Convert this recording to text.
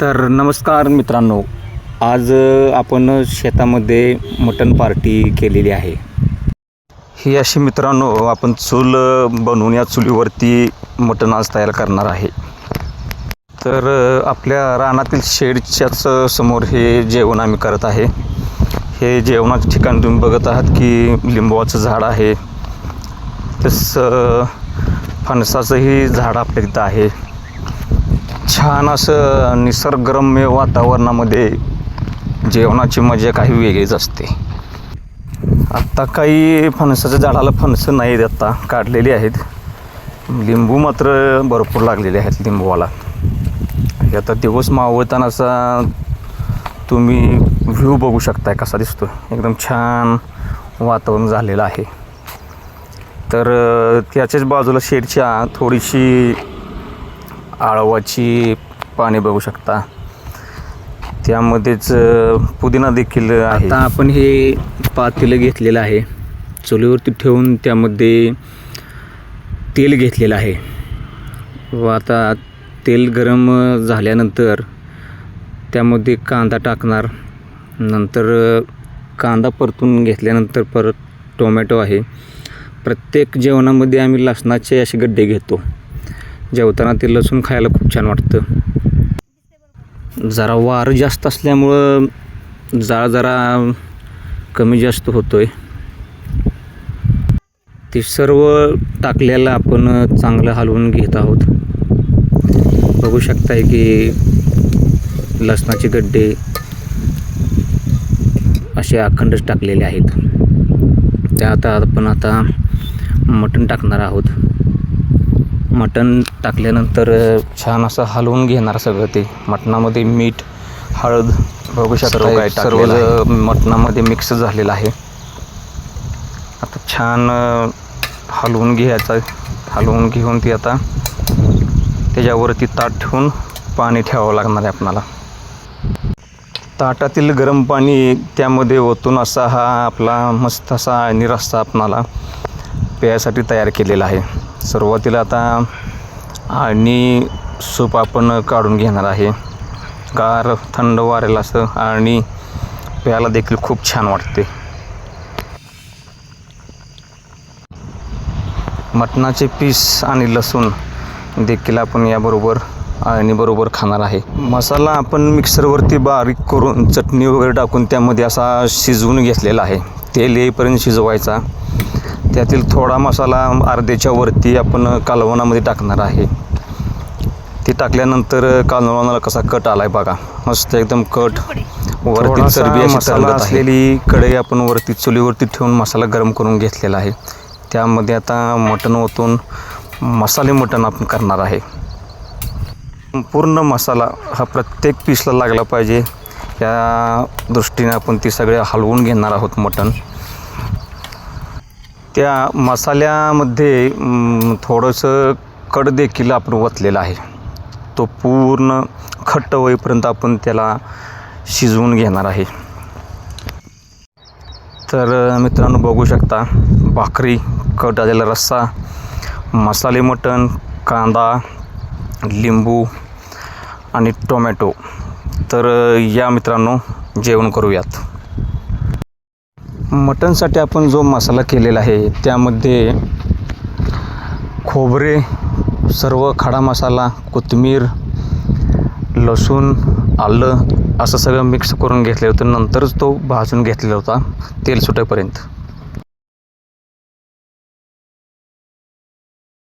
तर नमस्कार मित्रांनो आज आपण शेतामध्ये मटण पार्टी केलेली आहे. ही अशी मित्रांनो आपण चूल बनवून या चुलीवरती मटण आज तयार करणार आहे. तर आपल्या रानातील शेडच्याच समोर हे जेवण आम्ही करत आहे. हे जेवणाचं ठिकाण तुम्ही बघत आहात की लिंबवाचं झाड आहे. तसं फणसाचंही झाड आपल्या तिथं आहे. छान असं निसर्गरम्य वातावरणामध्ये जेवणाची मजा काही वेगळीच असते. आत्ता काही फणसाच्या झाडाला फणसं नाहीत आत्ता काढलेली आहेत. लिंबू मात्र भरपूर लागलेले आहेत लिंबूवाला. आता दिवस मावळताना असा तुम्ही व्ह्यू बघू शकताय कसा दिसतो एकदम छान वातावरण झालेलं आहे. तर त्याच्याच बाजूला शेडच्या थोडीशी आळवाची पाने बघू शकता. त्यामध्येच पुदिना देखील आहे. आता आपण हे पातेलं घेतलेलं आहे. चुलीवरती ठेवून त्यामध्ये तेल घेतलेलं आहे. व आता तेल गरम झाल्यानंतर त्यामध्ये कांदा टाकणार. नंतर कांदा परतून घेतल्यानंतर परत टोमॅटो आहे. प्रत्येक जेवणामध्ये आम्ही लसणाचे असे गड्डे घेतो. जेवताना ते लसूण खायला खूप छान वाटतं. जरा वार जास्त असल्यामुळं जाळ जरा कमी जास्त होतो आहे ते सर्व टाकलेलं आपण चांगलं हलवून घेत आहोत. बघू शकताय की लसणाचे गड्डे असे अखंडच टाकलेले आहेत. त्या आता आपण आता मटण टाकणार आहोत. मटण टाकल्यानंतर छान असं हलवून घेणार सगळं ते. मटणामध्ये मीठ हळद बघू शकता सर्व. मटणामध्ये मिक्स झालेलं आहे. आता छान हलवून घ्यायचं हलवून घेऊन ती आता त्याच्यावरती ताट ठेवून पाणी ठेवावं लागणार आहे आपणाला. ताटातील गरम पाणी त्यामध्ये ओतून असा हा आपला मस्त असा निरस्ता आपणाला प्यायसाठी तयार केलेला आहे. सुरुवातीला आता आणि सूप आपण काढून घेणार आहे. गार थंड वारेल असं आणि प्यायला देखील खूप छान वाटते. मटणाचे पीस आणि लसूण देखील आपण याबरोबर आणि बरोबर खाणार आहे. मसाला आपण मिक्सरवरती बारीक करून चटणी वगैरे टाकून त्यामध्ये असा शिजवून घेतलेला आहे. तेल येईपर्यंत शिजवायचा. त्यातील थोडा मसाला अर्ध्याच्या वरती आपण कालवणामध्ये टाकणार आहे. ते टाकल्यानंतर कालवणाला कसा कट आलाय बघा. मस्त एकदम कट. वरती चरबी मसाला आहे. असलेली कढई आपण वरती चुलीवरती ठेवून मसाला गरम करून घेतलेला आहे. त्यामध्ये आता मटण ओतून मसाले मटण आपण करणार आहे. पूर्ण मसाला हा प्रत्येक पीसला लागला पाहिजे. या दृष्टीने आपण ती सगळे हलवून घेणार आहोत मटण. त्या मसाल्यामध्ये थोडंसं कड देखील आपण ओतलेलं आहे. तो पूर्ण खट्ट होईपर्यंत आपण त्याला शिजवून घेणार आहे. तर मित्रांनो बघू शकता भाकरी कट आलेला रस्सा मसाले मटण कांदा लिंबू आणि टोमॅटो. तर या मित्रांनो जेवण करूयात. मटणसाठी आपण जो मसाला केलेला आहे त्यामध्ये खोबरे सर्व खडा मसाला कोथिंबीर लसूण आलं असं सगळं मिक्स करून घेतलं होतं. नंतरच तो भाजून घेतलेला होता तेल सुटेपर्यंत.